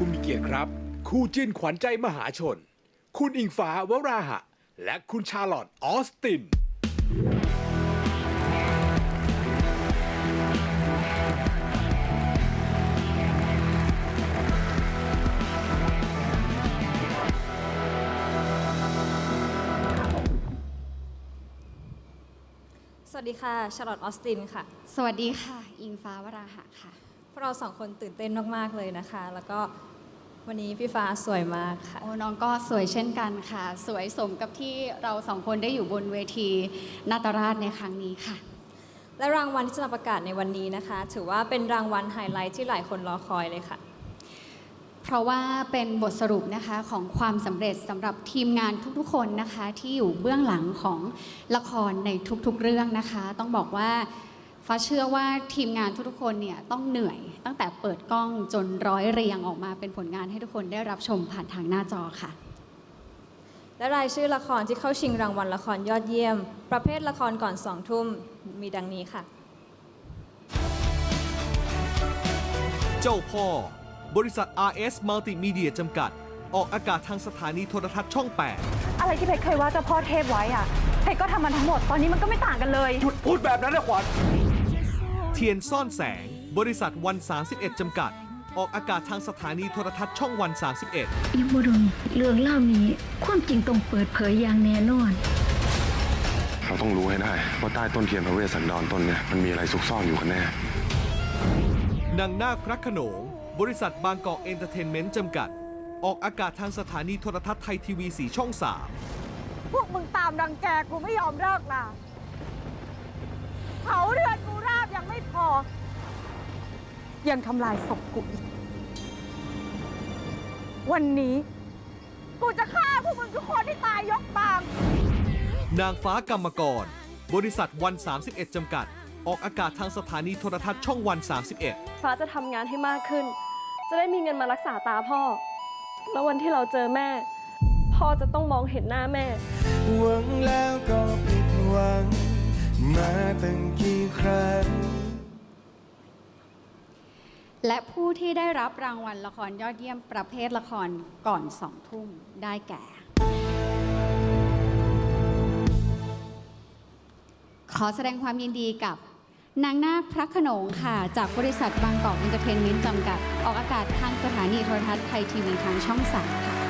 ผู้มีเกียรติครับ คู่จิ้นขวัญใจมหาชน คุณอิงฟ้าวราหะ และคุณชาร์ลอตออสติน สวัสดีค่ะ ชาร์ลอตออสตินค่ะ สวัสดีค่ะ อิงฟ้าวราหะค่ะพ วกเราสองคนตื่นเต้นมากๆเลยนะคะ แล้วก็วันนี้พี่ฟ้าสวยมากค่ะ โอ้น้องก็สวยเช่นกันค่ะ สวยสมกับที่เราสองคนได้อยู่บนเวทีนาตราชในครั้งนี้ค่ะ และรางวัลที่จะมาประกาศในวันนี้นะคะ ถือว่าเป็นรางวัลไฮไลท์ที่หลายคนรอคอยเลยค่ะ เพราะว่าเป็นบทสรุปนะคะของความสำเร็จสำหรับทีมงานทุกๆ คนนะคะ ที่อยู่เบื้องหลังของละครในทุกๆเรื่องนะคะ ต้องบอกว่า ฟ้าเชื่อว่าทีมงานทุกๆคนเนี่ยต้องเหนื่อยตั้งแต่เปิดกล้องจนร้อยเรียงออกมาเป็นผลงานให้ทุกคนได้รับชมผ่านทางหน้าจอค่ะ และรายชื่อละครที่เข้าชิงรางวัลละครยอดเยี่ยม ประเภทละครก่อนสองทุ่มมีดังนี้ค่ะ เจ้าพ่อ บริษัท RS Multimedia จำกัด ออกอากาศทางสถานีโทรทัศน์ช่อง อะไรที่เพชรเคยว่าเจ้าพ่อเทพไว้อะเพชรก็ทำมันทั้งหมด ตอนนี้มันก็ไม่ต่างกันเลยหยุดพูดแบบนั้นนะขวัญ8 เทียนซ่อนแสง บริษัทวัน 31 จำกัด ออกอากาศทางสถานีโทรทัศน์ช่องวัน 31อีกบุรุษเรื่องเล่านี้ ความจริงต้องเปิดเผยอย่างแน่นอน เราต้องรู้ให้ได้ ว่าใต้ต้นเทียนพระเวสสันดรต้นเนี่ยมันมีอะไรซุกซ่อนอยู่กันแน่นางนาคพระโขนง บริษัทบางกอกเอนเตอร์เทนเมนต์จำกัด ออกอากาศทางสถานีโทรทัศน์ไทยทีวี4ช่อง 3 พวกมึงตามรังแกกูไม่ยอมเลิกล่ะเผาเรื ยังทำลายศพกูอีก วันนี้ กูจะฆ่าพวกมึงทุกคนที่ตายยกบาง นางฟ้ากรรมกร บริษัทวัน 31 จำกัด ออกอากาศทางสถานีโทรทัศน์ช่องวัน 31 ฟ้าจะทำงานให้มากขึ้น จะได้มีเงินมารักษาตาพ่อ แล้ววันที่เราเจอแม่ พ่อจะต้องมองเห็นหน้าแม่ หวังแล้วก็ผิดหวัง มาตั้งกี่ และผู้ที่ได้รับรางวัลละครยอดเยี่ยมประเภทละครก่อนสองทุ่มได้แก่ ขอแสดงความยินดีกับ นางนาคพระขนงค่ะ จากบริษัทบางกอกเอนเตอร์เทนเมนต์จำกัด ออกอากาศทางสถานีโทรทัศน์ไทยทีวีทางช่อง3ค่ะ